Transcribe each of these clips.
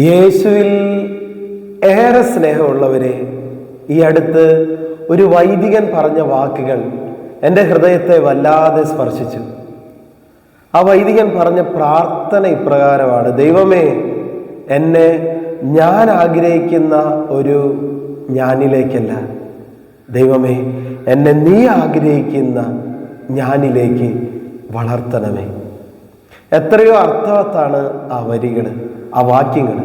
യേശുവിൽ ഏറെ സ്നേഹമുള്ളവരെ ഈ അടുത്ത് ഒരു വൈദികൻ പറഞ്ഞ വാക്കുകൾ എന്റെ ഹൃദയത്തെ വല്ലാതെ സ്പർശിച്ചു. ആ വൈദികൻ പറഞ്ഞ പ്രാർത്ഥന ഇപ്രകാരമാണ് ദൈവമേ എന്നെ ഞാൻ ആഗ്രഹിക്കുന്ന ഒരു ഞാനിലേക്കല്ല. ദൈവമേ എന്നെ നീ ആഗ്രഹിക്കുന്ന ഞാനിലേക്ക് വളർത്തണമേ. എത്രയോ അർത്ഥവത്താണ് ആ വരികൾ ആ വാക്യങ്ങൾ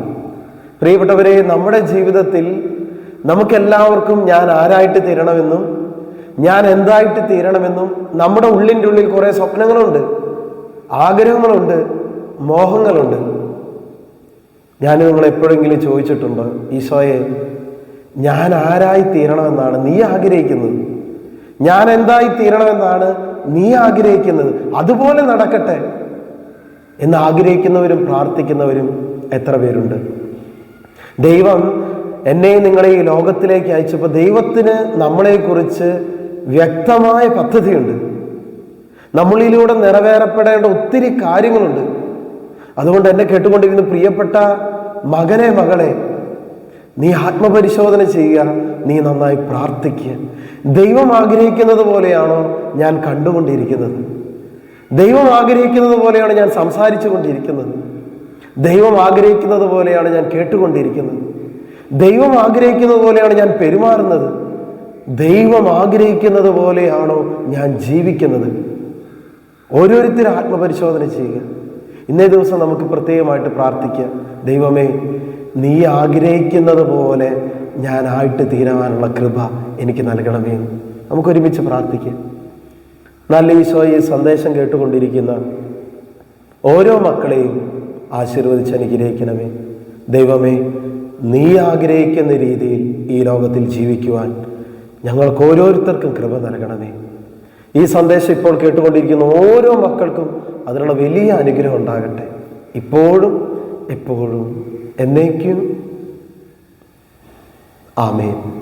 പ്രിയപ്പെട്ടവരെ നമ്മുടെ ജീവിതത്തിൽ നമുക്കെല്ലാവർക്കും ഞാൻ ആരായിട്ട് തീരണമെന്നും ഞാൻ എന്തായിട്ട് തീരണമെന്നും നമ്മുടെ ഉള്ളിന്റെ ഉള്ളിൽ കുറേ സ്വപ്നങ്ങളുണ്ട് ആഗ്രഹങ്ങളുണ്ട് മോഹങ്ങളുണ്ട്. ഞാൻ നിങ്ങൾ എപ്പോഴെങ്കിലും ചോദിച്ചിട്ടുണ്ടോ ഈശോയെ ഞാൻ ആരായി തീരണമെന്നാണ് നീ ആഗ്രഹിക്കുന്നത്? ഞാൻ എന്തായി തീരണമെന്നാണ് നീ ആഗ്രഹിക്കുന്നത്? അതുപോലെ നടക്കട്ടെ. എന്ന് ആഗ്രഹിക്കുന്നവരും പ്രാർത്ഥിക്കുന്നവരും എത്ര പേരുണ്ട്? ദൈവം എന്നെ നിങ്ങളെ ഈ ലോകത്തിലേക്ക് അയച്ചപ്പോൾ ദൈവത്തിന് നമ്മളെക്കുറിച്ച് വ്യക്തമായ പദ്ധതിയുണ്ട്. നമ്മളിലൂടെ നിറവേറപ്പെടേണ്ട ഒത്തിരി കാര്യങ്ങളുണ്ട്. അതുകൊണ്ട് എന്നെ കേട്ടുകൊണ്ടിരിക്കുന്ന പ്രിയപ്പെട്ട മകനെ മകളെ നീ ആത്മപരിശോധന ചെയ്യുക നീ നന്നായി പ്രാർത്ഥിക്കുക. ദൈവം ആഗ്രഹിക്കുന്നത് പോലെയാണോ ഞാൻ കണ്ടുകൊണ്ടിരിക്കുന്നത്. ദൈവം ആഗ്രഹിക്കുന്നത് പോലെയാണ് ഞാൻ സംസാരിച്ചു കൊണ്ടിരിക്കുന്നത് ദൈവം ആഗ്രഹിക്കുന്നത് പോലെയാണ് ഞാൻ കേട്ടുകൊണ്ടിരിക്കുന്നത്. ദൈവം ആഗ്രഹിക്കുന്നത് പോലെയാണ് ഞാൻ പെരുമാറുന്നത്. ദൈവം ആഗ്രഹിക്കുന്നത് പോലെയാണോ ഞാൻ ജീവിക്കുന്നത്? ഓരോരുത്തരും ആത്മപരിശോധന ചെയ്യുക. ഇന്നേ ദിവസം നമുക്ക് പ്രത്യേകമായിട്ട് പ്രാർത്ഥിക്കാം. ദൈവമേ നീ ആഗ്രഹിക്കുന്നത് പോലെ ഞാനായിട്ട് തീരാനുള്ള കൃപ എനിക്ക് നൽകണമേ. നമുക്കൊരുമിച്ച് പ്രാർത്ഥിക്കാം. നല്ല ഈശോ ഈ സന്ദേശം കേട്ടുകൊണ്ടിരിക്കുന്ന ഓരോ മക്കളെയും ആശീർവദിച്ച് അനുഗ്രഹിക്കണമേ. ദൈവമേ നീ ആഗ്രഹിക്കുന്ന രീതിയിൽ ഈ ലോകത്തിൽ ജീവിക്കുവാൻ ഞങ്ങൾക്ക് ഓരോരുത്തർക്കും കൃപ നൽകണമേ. ഈ സന്ദേശം ഇപ്പോൾ കേട്ടുകൊണ്ടിരിക്കുന്ന ഓരോ മക്കൾക്കും അതിനുള്ള വലിയ അനുഗ്രഹം ഉണ്ടാകട്ടെ. ഇപ്പോഴും എപ്പോഴും എന്നേക്കും. ആമേൻ.